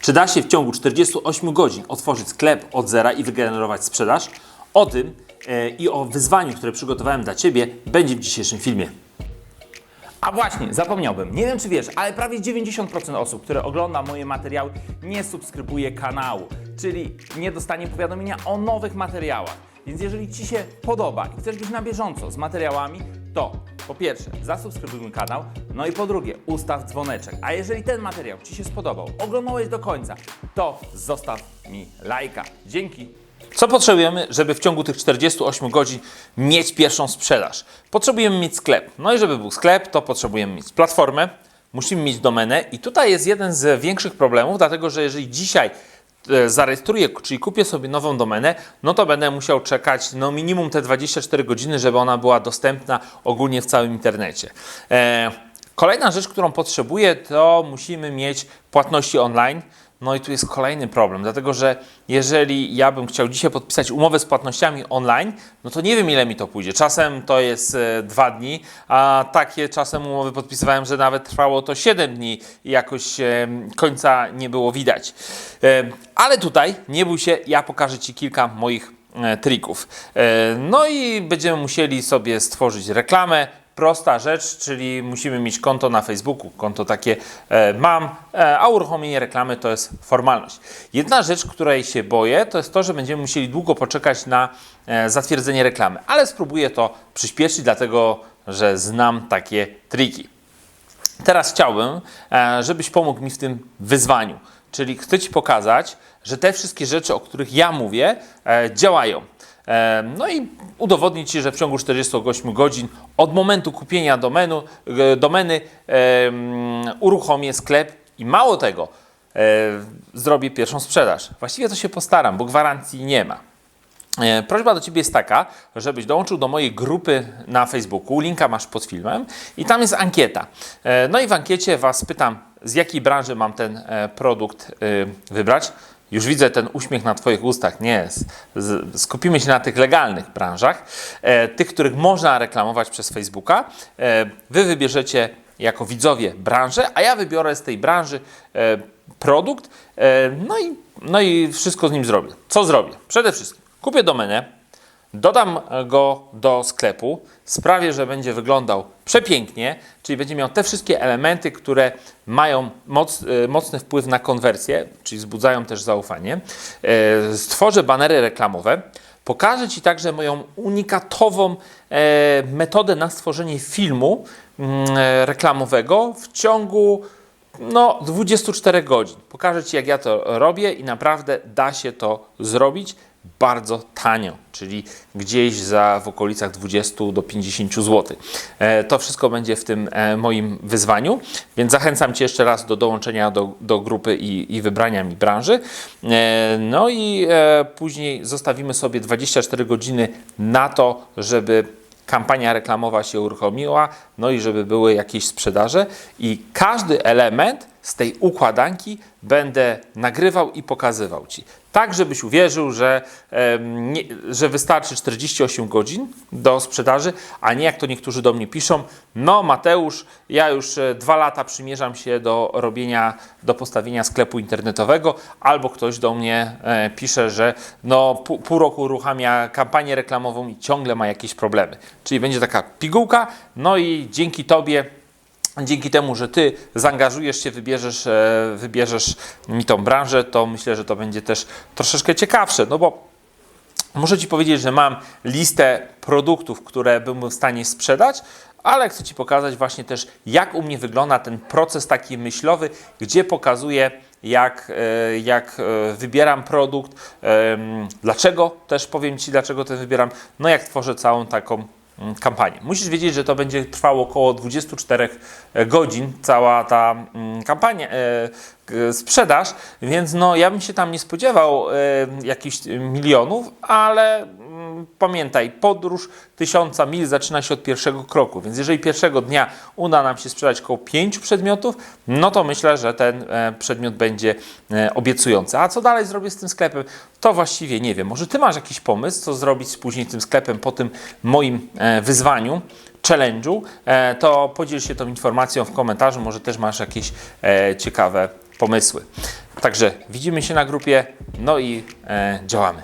Czy da się w ciągu 48 godzin otworzyć sklep od zera i wygenerować sprzedaż? O tym e, i o wyzwaniu, które przygotowałem dla Ciebie, będzie w dzisiejszym filmie. A właśnie, zapomniałbym. Nie wiem, czy wiesz, ale prawie 90% osób, które ogląda moje materiały, nie subskrybuje kanału, czyli nie dostanie powiadomienia o nowych materiałach. Więc jeżeli Ci się podoba i chcesz być na bieżąco z materiałami, to po pierwsze, zasubskrybuj mój kanał, no i po drugie, ustaw dzwoneczek. A jeżeli ten materiał Ci się spodobał, oglądałeś do końca, to zostaw mi lajka. Dzięki. Co potrzebujemy, żeby w ciągu tych 48 godzin mieć pierwszą sprzedaż? Potrzebujemy mieć sklep. No i żeby był sklep, to potrzebujemy mieć platformę, musimy mieć domenę i tutaj jest jeden z większych problemów, dlatego że jeżeli dzisiaj zarejestruję, czyli kupię sobie nową domenę, no to będę musiał czekać no minimum te 24 godziny, żeby ona była dostępna ogólnie w całym internecie. E, kolejna rzecz, którą potrzebuję, to musimy mieć płatności online. No i tu jest kolejny problem, dlatego że jeżeli ja bym chciał dzisiaj podpisać umowę z płatnościami online, no to nie wiem ile mi to pójdzie. Czasem to jest e, dwa dni, a takie czasem umowy podpisywałem, że nawet trwało to 7 dni i jakoś e, końca nie było widać. E, ale tutaj, nie bój się, ja pokażę Ci kilka moich trików. No i będziemy musieli sobie stworzyć reklamę, prosta rzecz, czyli musimy mieć konto na Facebooku. Konto takie e, mam, e, a uruchomienie reklamy to jest formalność. Jedna rzecz, której się boję, to jest to, że będziemy musieli długo poczekać na e, zatwierdzenie reklamy, ale spróbuję to przyspieszyć, dlatego że znam takie triki. Teraz chciałbym, e, żebyś pomógł mi w tym wyzwaniu. Czyli chcę Ci pokazać, że te wszystkie rzeczy, o których ja mówię, e, działają. No i udowodnić Ci, że w ciągu 48 godzin od momentu kupienia domenu, domeny uruchomię sklep i mało tego, e, zrobię pierwszą sprzedaż. Właściwie to się postaram, bo gwarancji nie ma. E, Prośba do Ciebie jest taka, żebyś dołączył do mojej grupy na Facebooku. Linka masz pod filmem i tam jest ankieta. E, No i w ankiecie Was pytam, z jakiej branży mam ten produkt e, wybrać. Już widzę ten uśmiech na Twoich ustach. Nie, skupimy się na tych legalnych branżach, e, tych, których można reklamować przez Facebooka. E, Wy wybierzecie jako widzowie branżę, a ja wybiorę z tej branży e, produkt, no i, no i wszystko z nim zrobię. Co zrobię? Przede wszystkim kupię domenę, dodam go do sklepu, sprawię, że będzie wyglądał przepięknie, czyli będzie miał te wszystkie elementy, które mają moc, e, mocny wpływ na konwersję, czyli wzbudzają też zaufanie. E, Stworzę banery reklamowe. Pokażę Ci także moją unikatową e, metodę na stworzenie filmu mm, reklamowego w ciągu no, 24 godzin. Pokażę Ci, jak ja to robię i naprawdę da się to zrobić bardzo tanio, czyli gdzieś za w okolicach 20 do 50 zł. E, to wszystko będzie w tym e, moim wyzwaniu, więc zachęcam Cię jeszcze raz do dołączenia do, do grupy i, i wybrania mi branży. E, no i później zostawimy sobie 24 godziny na to, żeby kampania reklamowa się uruchomiła, no i żeby były jakieś sprzedaże i każdy element z tej układanki będę nagrywał i pokazywał Ci. Tak, żebyś uwierzył, że, em, nie, że wystarczy 48 godzin do sprzedaży, a nie jak to niektórzy do mnie piszą, no Mateusz, ja już e, dwa lata przymierzam się do robienia, do postawienia sklepu internetowego, albo ktoś do mnie e, pisze, że no pół, pół roku uruchamia kampanię reklamową i ciągle ma jakieś problemy. Czyli będzie taka pigułka, no i dzięki Tobie Dzięki temu, że Ty zaangażujesz się, wybierzesz, e, wybierzesz mi tą branżę, to myślę, że to będzie też troszeczkę ciekawsze, no bo muszę Ci powiedzieć, że mam listę produktów, które bym w stanie sprzedać, ale chcę Ci pokazać właśnie też, jak u mnie wygląda ten proces taki myślowy, gdzie pokazuję, jak, e, jak e, wybieram produkt, dlaczego też powiem Ci, dlaczego ten wybieram, no jak tworzę całą taką kampanię. Musisz wiedzieć, że to będzie trwało około 24 godzin, cała ta mm, kampania, e, sprzedaż, więc no ja bym się tam nie spodziewał e, jakichś milionów, ale mm, pamiętaj, podróż tysiąca mil zaczyna się od pierwszego kroku, więc jeżeli pierwszego dnia uda nam się sprzedać około pięciu przedmiotów, no to myślę, że ten e, przedmiot będzie e, obiecujący. A co dalej zrobię z tym sklepem? To właściwie nie wiem. Może Ty masz jakiś pomysł, co zrobić później z tym sklepem po tym moim e, wyzwaniu? challenge'u, to podziel się tą informacją w komentarzu. Może też masz jakieś ciekawe pomysły. Także widzimy się na grupie, no i działamy.